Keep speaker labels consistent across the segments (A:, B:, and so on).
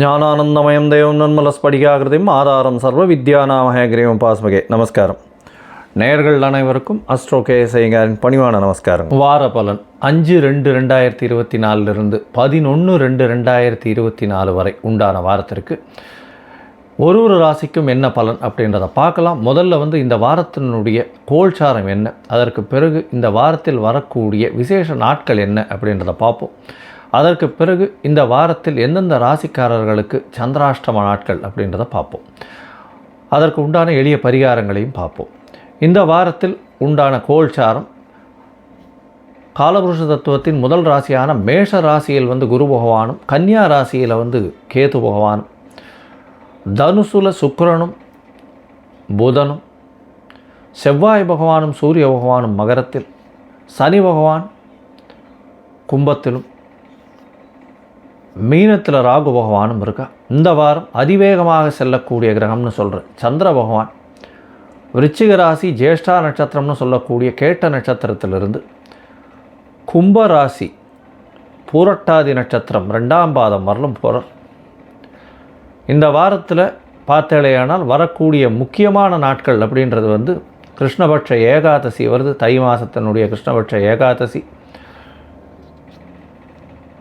A: ஞானானந்தமயம் தேவம் நன்மலஸ்படிகாகிருதியும் ஆதாரம் சர்வ வித்யாநாமகேகிரியம் பாஸ்மகே. நமஸ்காரம். நேயர்கள் அனைவருக்கும் அஸ்ட்ரோ கேஎஸ்ஐங்காரின் பணிவான நமஸ்காரம் வார பலன் அஞ்சு ரெண்டு ரெண்டாயிரத்தி இருபத்தி நாலுலேருந்து பதினொன்று ரெண்டு ரெண்டாயிரத்தி இருபத்தி நாலு வரை உண்டான வாரத்திற்கு ஒரு ஒரு ராசிக்கும் என்ன பலன் அப்படின்றத பார்க்கலாம். முதல்ல வந்து இந்த வாரத்தினுடைய கோல்சாரம் என்ன? அதற்கு பிறகு இந்த வாரத்தில் வரக்கூடிய விசேஷ நாட்கள் என்ன அப்படின்றத பார்ப்போம். அதற்கு பிறகு இந்த வாரத்தில் எந்தெந்த ராசிக்காரர்களுக்கு சந்திராஷ்டம நாட்கள் அப்படின்றத பார்ப்போம். அதற்கு உண்டான எளிய பரிகாரங்களையும் பார்ப்போம். இந்த வாரத்தில் உண்டான கோல்சாரம் காலபுருஷ தத்துவத்தின் முதல் ராசியான மேஷ ராசியில் வந்து குரு பகவானும் கன்னியா ராசியில் வந்து கேது பகவானும் தனுசுல சுக்கிரனும் புதனும் செவ்வாய் பகவானும் சூரிய பகவானும் மகரத்தில் சனி பகவான் கும்பத்திலும் மீனத்தில் ராகு பகவானும் இருக்கா? இந்த வாரம் அதிவேகமாக செல்லக்கூடிய கிரகம்னு சொல்கிறேன் சந்திர பகவான் விருச்சிக ராசி ஜேஷ்டா நட்சத்திரம்னு சொல்லக்கூடிய கேட்ட நட்சத்திரத்திலிருந்து கும்ப ராசி பூரட்டாதி நட்சத்திரம் ரெண்டாம் பாதம் வரலும் போகிறார் இந்த வாரத்தில் பார்த்தேலையானால் வரக்கூடிய முக்கியமான நாட்கள் அப்படின்றது வந்து கிருஷ்ணபட்ச ஏகாதசி வருது. தை மாதத்தினுடைய கிருஷ்ணபட்ச ஏகாதசி.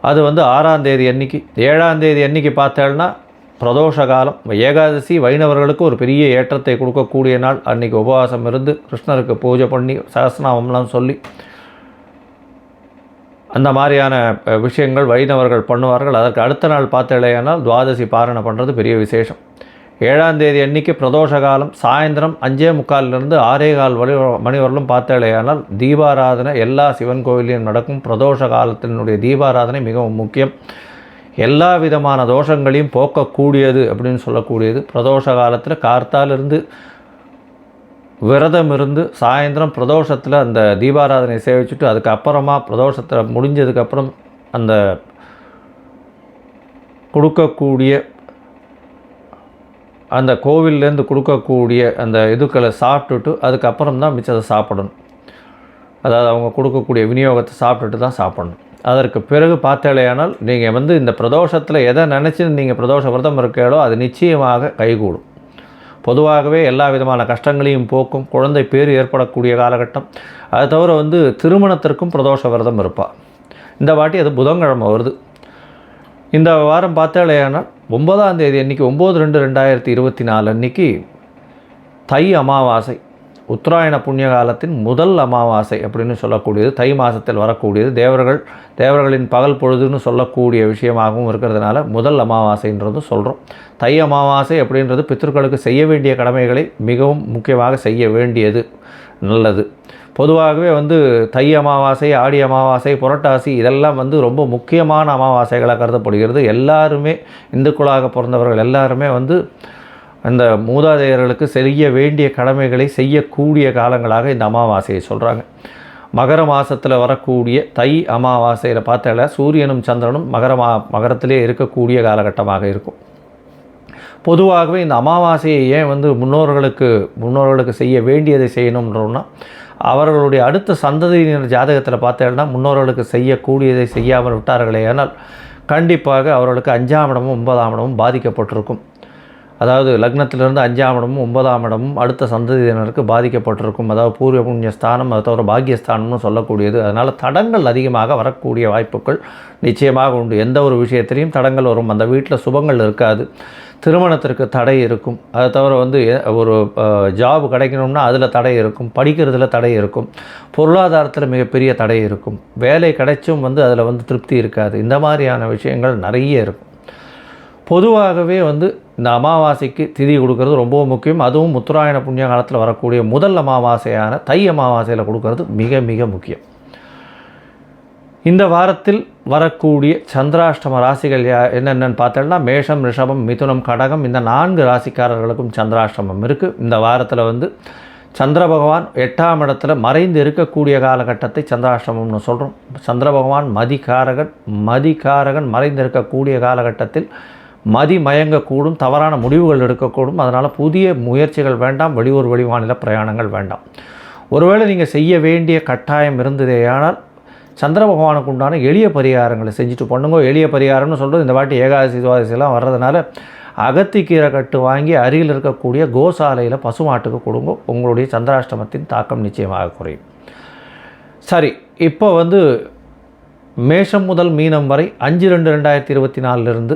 A: அது வந்து ஆறாம் தேதி அன்னைக்கு ஏழாம் தேதி அன்னைக்கு பார்த்தேன்னா பிரதோஷ காலம் ஏகாதசி வைணவர்களுக்கு ஒரு பெரிய ஏற்றத்தை கொடுக்கக்கூடிய நாள். அன்னைக்கு உபவாசம் இருந்து கிருஷ்ணருக்கு பூஜை பண்ணி சகஸ்நாமம்லாம் சொல்லி அந்த மாதிரியான விஷயங்கள் வைணவர்கள் பண்ணுவார்கள். அதற்கு அடுத்த நாள் பார்த்தேலையானால் துவாதசி பாரணை பண்ணுறது பெரிய விசேஷம். ஏழாம் தேதி அன்னைக்கு பிரதோஷ காலம் சாயந்தரம் அஞ்சே முக்காலிலிருந்து ஆறே கால் வழி மணி வரலும் பார்த்தாலேயானால் தீபாராதனை எல்லா சிவன் கோவிலையும் நடக்கும். பிரதோஷ காலத்தினுடைய தீபாராதனை மிகவும் முக்கியம். எல்லா விதமான தோஷங்களையும் போக்கக்கூடியது அப்படின்னு சொல்லக்கூடியது. பிரதோஷ காலத்தில் கார்த்தாலிருந்து விரதம் இருந்து சாயந்தரம் பிரதோஷத்தில் அந்த தீபாராதனை சேவிச்சுட்டு அதுக்கப்புறமா பிரதோஷத்தில் முடிஞ்சதுக்கப்புறம் அந்த கொடுக்கக்கூடிய அந்த கோவில்லேருந்து கொடுக்கக்கூடிய அந்த இதுக்களை சாப்பிட்டுட்டு அதுக்கப்புறம் தான் மிச்சத்தை சாப்பிடணும். அதாவது அவங்க கொடுக்கக்கூடிய விநியோகத்தை சாப்பிட்டுட்டு தான் சாப்பிடணும். அதற்கு பிறகு பார்த்தாலேயானால் நீங்கள் வந்து இந்த பிரதோஷத்தில் எதை நினச்சி நீங்கள் பிரதோஷ விரதம் இருக்கீங்களோ அது நிச்சயமாக கைகூடும். பொதுவாகவே எல்லா விதமான கஷ்டங்களையும் போக்கும் குழந்தை பேர் ஏற்படக்கூடிய காலகட்டம். அது தவிர வந்து திருமணத்திற்கும் பிரதோஷ விரதம் இருப்பாள் இந்த வாட்டி அது புதன்கிழமை வருது. இந்த வாரம் பார்த்தாலேயானால் ஒன்பதாம் தேதி அன்னைக்கு ஒம்பது ரெண்டு ரெண்டாயிரத்தி இருபத்தி நாலு அன்னைக்கு தை அமாவாசை உத்தராயண புண்ணிய காலத்தின் முதல் அமாவாசை அப்படின்னு சொல்லக்கூடியது. தை மாதத்தில் வரக்கூடியது. தேவர்கள் தேவர்களின் பகல் பொழுதுன்னு சொல்லக்கூடிய விஷயமாகவும் இருக்கிறதுனால முதல் அமாவாசைன்றதும் சொல்கிறோம் தை அமாவாசை அப்படின்றது பித்தர்களுக்கு செய்ய வேண்டிய கடமைகளை மிகவும் முக்கியமாக செய்ய வேண்டியது. நல்லது. பொதுவாகவே வந்து தை அமாவாசை ஆடி அமாவாசை புரட்டாசி இதெல்லாம் வந்து ரொம்ப முக்கியமான அமாவாசைகளாக கருதப்படுகிறது. எல்லாருமே இந்துக்களாக பிறந்தவர்கள் எல்லாருமே வந்து அந்த மூதாதையர்களுக்கு செய்ய வேண்டிய கடமைகளை செய்யக்கூடிய காலங்களாக இந்த அமாவாசையை சொல்கிறாங்க மகர மாதத்தில் வரக்கூடிய தை அமாவாசையில் பார்த்தால சூரியனும் சந்திரனும் மகர மா மகரத்திலே இருக்கக்கூடிய காலகட்டமாக இருக்கும். பொதுவாகவே இந்த அமாவாசையை ஏன் வந்து முன்னோர்களுக்கு முன்னோர்களுக்கு செய்ய வேண்டியதை செய்யணும்ன்றோம்னா அவர்களுடைய அடுத்த சந்ததியினர் ஜாதகத்தில் பார்த்தேன்னா முன்னோர்களுக்கு செய்யக்கூடியதை செய்யாமல் விட்டார்களே ஆனால் கண்டிப்பாக அவர்களுக்கு அஞ்சாம் இடமும் ஒன்பதாம் இடமும் பாதிக்கப்பட்டிருக்கும். அதாவது லக்னத்திலிருந்து அஞ்சாம் இடமும் ஒன்பதாம் இடமும் அடுத்த சந்ததியினருக்கு பாதிக்கப்பட்டிருக்கும். அதாவது பூர்வ புண்ணிய ஸ்தானம் அதை தவிர பாக்கியஸ்தானம்னு சொல்லக்கூடியது. அதனால் தடங்கள் அதிகமாக வரக்கூடிய வாய்ப்புகள் நிச்சயமாக உண்டு. எந்த ஒரு விஷயத்திலையும் தடங்கள் வரும். அந்த வீட்டில் சுபங்கள் இருக்காது. திருமணத்திற்கு தடை இருக்கும். அதை தவிர வந்து ஒரு ஜாப் கிடைக்கணும்னா அதில் தடை இருக்கும். படிக்கிறதுல தடை இருக்கும். பொருளாதாரத்தில் மிகப்பெரிய தடை இருக்கும். வேலை கிடைச்சும் வந்து அதில் வந்து திருப்தி இருக்காது. இந்த மாதிரியான விஷயங்கள் நிறைய இருக்கும். பொதுவாகவே வந்து இந்த அமாவாசைக்கு திதி கொடுக்கறது ரொம்பவும் முக்கியம். அதுவும் உத்தராயண புண்ணிய காலத்தில் வரக்கூடிய முதல் அமாவாசையான தை அமாவாசையில் கொடுக்கறது மிக மிக முக்கியம். இந்த வாரத்தில் வரக்கூடிய சந்திராஷ்டம ராசிகள் யா என்னென்னு பார்த்தோம்னா மேஷம் ரிஷபம் மிதுனம் கடகம் இந்த நான்கு ராசிக்காரர்களுக்கும் சந்திராஷ்டமம் இருக்குது இந்த வாரத்தில் வந்து சந்திர பகவான் எட்டாம் இடத்துல மறைந்து இருக்கக்கூடிய காலகட்டத்தை சந்திராஷ்டமம்னு சொல்கிறோம் சந்திர பகவான் மதிகாரகன் மதிகாரகன் மறைந்து இருக்கக்கூடிய காலகட்டத்தில் மதி மயங்கக்கூடும் தவறான முடிவுகள் எடுக்கக்கூடும். அதனால் புதிய முயற்சிகள் வேண்டாம் வெளியூர் வெளிமாநில பிரயாணங்கள் வேண்டாம். ஒருவேளை நீங்கள் செய்ய வேண்டிய கட்டாயம் இருந்ததேயானால் சந்திர பகவானுக்கு உண்டான எளிய பரிகாரங்களை செஞ்சுட்டு பண்ணுங்க எளிய பரிகாரம்னு சொல்கிறது இந்த வாட்டி ஏகாதசி துவாதசிலாம் வர்றதுனால அகத்திக்கீரை கட்டு வாங்கி அருகில் இருக்கக்கூடிய கோசாலையில் பசுமாட்டுக்கு கொடுங்க. உங்களுடைய சந்திராஷ்டமத்தின் தாக்கம் நிச்சயமாக குறையும். சரி இப்போ வந்து மேஷம் முதல் மீனம் வரை அஞ்சு ரெண்டு ரெண்டாயிரத்தி இருபத்தி நாலுலேருந்து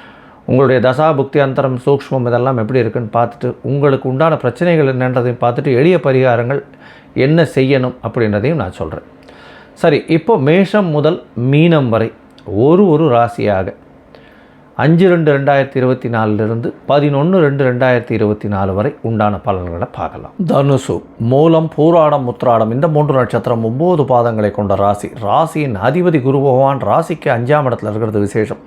A: உங்களுடைய தசா புக்தி அந்தரம் சூக்ஷ்மம் இதெல்லாம் எப்படி இருக்குன்னு பார்த்துட்டு உங்களுக்கு உண்டான பிரச்சனைகள் என்னன்றதையும் பார்த்துட்டு எளிய பரிகாரங்கள் என்ன செய்யணும் அப்படின்றதையும் நான் சொல்கிறேன் சரி இப்போ மேஷம் முதல் மீனம் வரை ஒரு ஒரு ராசியாக அஞ்சு ரெண்டு ரெண்டாயிரத்தி இருபத்தி நாலுலேருந்து பதினொன்று ரெண்டு ரெண்டாயிரத்தி இருபத்தி நாலு வரை உண்டான பலன்களை பார்க்கலாம். தனுசு மூலம் பூராடம் முத்ராடம் இந்த மூன்று நட்சத்திரம் ஒம்பது பாதங்களை கொண்ட ராசி. ராசியின் அதிபதி குரு பகவான் ராசிக்கு அஞ்சாம் இடத்துல இருக்கிறது விசேஷம்.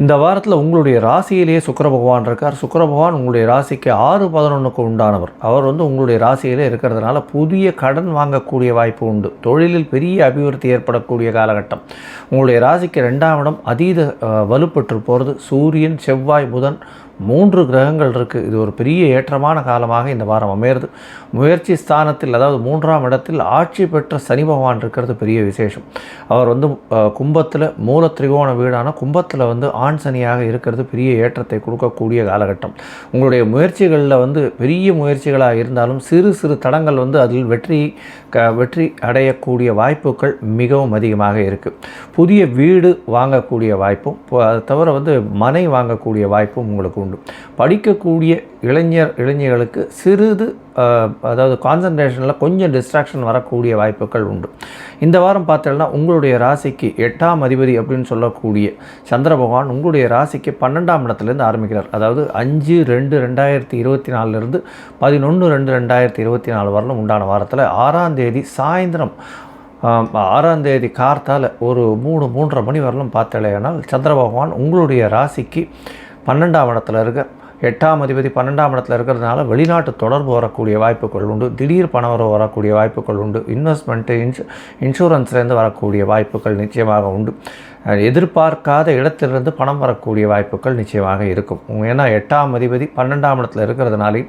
A: இந்த வாரத்தில் உங்களுடைய ராசியிலேயே சுக்கர பகவான் இருக்கார். சுக்கர பகவான் உங்களுடைய ராசிக்கு ஆறு பதினொன்றுக்கு உண்டானவர். அவர் வந்து உங்களுடைய ராசியிலே இருக்கிறதுனால புதிய கடன் வாங்கக்கூடிய வாய்ப்பு உண்டு. தொழிலில் பெரிய அபிவிருத்தி ஏற்படக்கூடிய காலகட்டம். உங்களுடைய ராசிக்கு ரெண்டாம் இடம் அதீத வலுப்பெற்று போகிறது சூரியன் செவ்வாய் புதன் மூன்று கிரகங்கள் இருக்குது இது ஒரு பெரிய ஏற்றமான காலமாக இந்த வாரம் அமையிறது. முயற்சி ஸ்தானத்தில் அதாவது மூன்றாம் இடத்தில் ஆட்சி பெற்ற சனி பகவான் இருக்கிறது பெரிய விசேஷம். அவர் வந்து கும்பத்தில் மூல திரிகோண வீடான கும்பத்தில் வந்து ஆண் சனியாக இருக்கிறது பெரிய ஏற்றத்தை கொடுக்கக்கூடிய காலகட்டம். உங்களுடைய முயற்சிகளில் வந்து பெரிய முயற்சிகளாக இருந்தாலும் சிறு சிறு தடங்கள் வந்து அதில் வெற்றி க வெற்றி அடையக்கூடிய வாய்ப்புகள் மிகவும் அதிகமாக இருக்குது புதிய வீடு வாங்கக்கூடிய வாய்ப்பும் ப- தவிர வந்து மனை வாங்கக்கூடிய வாய்ப்பும் உங்களுக்கு உண்டு. படிக்கக்கூடிய இளைஞர் இளைஞர்களுக்கு சிறிது அதாவது கான்சன்ட்ரேஷனில் கொஞ்சம் டிஸ்ட்ராக்ஷன் வரக்கூடிய வாய்ப்புகள் உண்டு. இந்த வாரம் பார்த்தோம்னா உங்களுடைய ராசிக்கு எட்டாம் அதிபதி அப்படின்னு சொல்லக்கூடிய சந்திர பகவான் உங்களுடைய ராசிக்கு பன்னெண்டாம் இடத்துலேருந்து ஆரம்பிக்கிறார். அதாவது அஞ்சு ரெண்டு ரெண்டாயிரத்தி இருபத்தி நாலுலேருந்து பதினொன்று ரெண்டு ரெண்டாயிரத்தி இருபத்தி நாலு வரலும் உண்டான வாரத்தில் ஆறாம் தேதி சாயந்தரம் ஆம், ஆறாம் தேதி ஒரு மூணு மூன்றரை மணி வரலும் பார்த்தலையானால் சந்திர பகவான் உங்களுடைய ராசிக்கு பன்னெண்டாம் இடத்துல இருக்க எட்டாம் அதிபதி பன்னெண்டாம் இடத்துல இருக்கிறதுனால வெளிநாட்டு தொடர்பு வரக்கூடிய வாய்ப்புகள் உண்டு. திடீர் பணவரவு வரக்கூடிய வாய்ப்புகள் உண்டு. இன்வெஸ்ட்மெண்ட்டு இன்சு இன்சூரன்ஸ்லேருந்து வரக்கூடிய வாய்ப்புகள் நிச்சயமாக உண்டு. எதிர்பார்க்காத இடத்திலிருந்து பணம் வரக்கூடிய வாய்ப்புகள் நிச்சயமாக இருக்கும். ஏன்னா எட்டாம் அதிபதி பன்னெண்டாம் இடத்துல இருக்கிறதுனாலே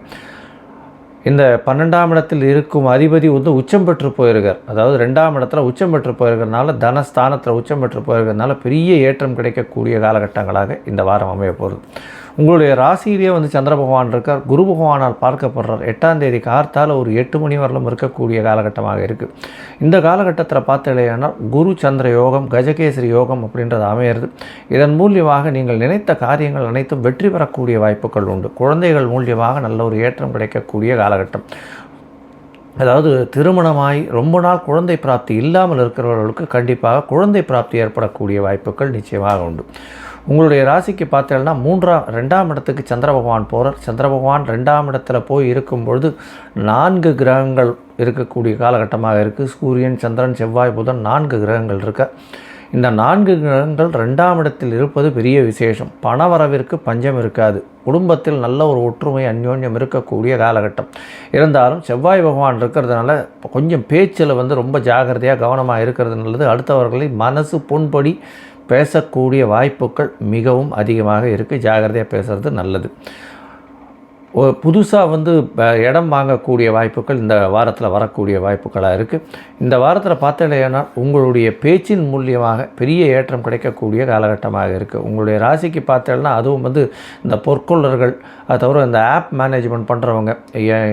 A: இந்த பன்னெண்டாம் இடத்தில் இருக்கும் அதிபதி வந்து உச்சம் பெற்று போயிருக்கார். அதாவது ரெண்டாம் இடத்துல உச்சம் பெற்று போயிருக்கிறதுனால தனஸ்தானத்தில் உச்சம் பெற்று போயிருக்கிறதுனால பெரிய ஏற்றம் கிடைக்கக்கூடிய காலகட்டங்களாக இந்த வாரம் அமைய போகிறது உங்களுடைய ராசியிலேயே வந்து சந்திர பகவான் இருக்கார். குரு பகவானால் பார்க்கப்படுறார். எட்டாம் தேதி கார்த்தால் ஒரு எட்டு மணி வரலும் இருக்கக்கூடிய காலகட்டமாக இருக்குது இந்த காலகட்டத்தில் பார்த்தாலேயானால் குரு சந்திர யோகம் கஜகேசரி யோகம் அப்படின்றது அமையிறது. இதன் மூலியமாக நீங்கள் நினைத்த காரியங்கள் அனைத்தும் வெற்றி பெறக்கூடிய வாய்ப்புகள் உண்டு. குழந்தைகள் மூலியமாக நல்ல ஒரு ஏற்றம் கிடைக்கக்கூடிய காலகட்டம். அதாவது திருமணமாகி ரொம்ப நாள் குழந்தை பிராப்தி இல்லாமல் இருக்கிறவர்களுக்கு கண்டிப்பாக குழந்தை பிராப்தி ஏற்படக்கூடிய வாய்ப்புகள் நிச்சயமாக உண்டு. உங்களுடைய ராசிக்கு பார்த்தீங்கன்னா மூன்றாம் ரெண்டாம் இடத்துக்கு சந்திர பகவான் போகிறார் சந்திர பகவான் ரெண்டாம் இடத்துல போய் இருக்கும் பொழுது நான்கு கிரகங்கள் இருக்கக்கூடிய காலகட்டமாக இருக்குது சூரியன் சந்திரன் செவ்வாய் புதன் நான்கு கிரகங்கள் இருக்க. இந்த நான்கு கிரகங்கள் ரெண்டாம் இடத்தில் இருப்பது பெரிய விசேஷம். பணவரவிற்கு பஞ்சம் இருக்காது. குடும்பத்தில் நல்ல ஒரு ஒற்றுமை அந்யோன்யம் இருக்கக்கூடிய காலகட்டம். இருந்தாலும் செவ்வாய் பகவான் இருக்கிறதுனால கொஞ்சம் பேச்சில் வந்து ரொம்ப ஜாகிரதையாக கவனமாக இருக்கிறது நல்லது. அடுத்தவர்களை மனசு புண்படி பேசக்கூடிய வாய்ப்புகள் மிகவும் அதிகமாக இருக்குது ஜாகிரதையாக பேசுகிறது நல்லது. புதுசாக வந்து இடம் வாங்கக்கூடிய வாய்ப்புகள் இந்த வாரத்தில் வரக்கூடிய வாய்ப்புகளாக இருக்குது இந்த வாரத்தில் பார்த்தீங்கன்னா உங்களுடைய பேச்சின் மூலியமாக பெரிய ஏற்றம் கிடைக்கக்கூடிய காலகட்டமாக இருக்குது உங்களுடைய ராசிக்கு பார்த்தேன்னா அதுவும் வந்து இந்த பொற்கொள்ளர்கள் அது தவிர இந்த ஆப் மேனேஜ்மெண்ட் பண்ணுறவங்க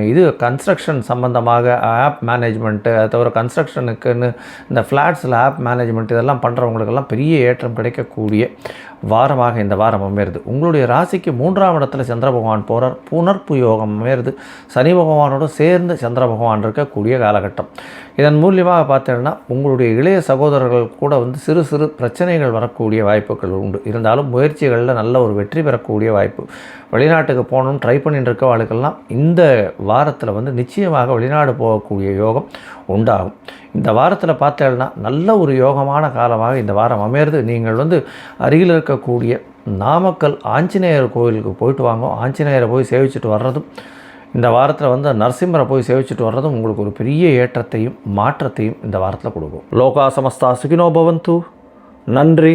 A: இது கன்ஸ்ட்ரக்ஷன் சம்மந்தமாக ஆப் மேனேஜ்மெண்ட்டு அது தவிர கன்ஸ்ட்ரக்ஷனுக்குன்னு இந்த ஃப்ளாட்ஸில் ஆப் மேனேஜ்மெண்ட் இதெல்லாம் பண்ணுறவங்களுக்கெல்லாம் பெரிய ஏற்றம் கிடைக்கக்கூடிய வாரமாக இந்த வாரம் அமையிறது. உங்களுடைய ராசிக்கு மூன்றாம் இடத்துல சந்திர பகவான் போகிறார் புனர்ப்பு யோகம் அமையிறது. சனி பகவானோடு சேர்ந்து சந்திர பகவான் இருக்கக்கூடிய காலகட்டம். இதன் மூலியமாக பார்த்தீங்கன்னா உங்களுடைய இளைய சகோதரர்கள் கூட வந்து சிறு சிறு பிரச்சனைகள் வரக்கூடிய வாய்ப்புகள் உண்டு. இருந்தாலும் முயற்சிகளில் நல்ல ஒரு வெற்றி பெறக்கூடிய வாய்ப்பு. வெளிநாட்டுக்கு போகணும்னு ட்ரை பண்ணிட்டு இருக்க ஆளுக்கெல்லாம் இந்த வாரத்தில் வந்து நிச்சயமாக வெளிநாடு போகக்கூடிய யோகம் உண்டாகும். இந்த வாரத்தில் பார்த்தேன்னா நல்ல ஒரு யோகமான காலமாக இந்த வாரம் அமையிறது. நீங்கள் வந்து அருகில் இருக்கக்கூடிய நாமக்கல் ஆஞ்சநேயர் கோயிலுக்கு போயிட்டு வாங்க. ஆஞ்சநேயரை போய் சேவிச்சுட்டு வர்றதும் இந்த வாரத்தில் வந்து நரசிம்மரை போய் சேவிச்சுட்டு வர்றதும் உங்களுக்கு ஒரு பெரிய ஏற்றத்தையும் மாற்றத்தையும் இந்த வாரத்தில் கொடுக்கும். லோகா சமஸ்தா சுகினோ பவந்து. நன்றி.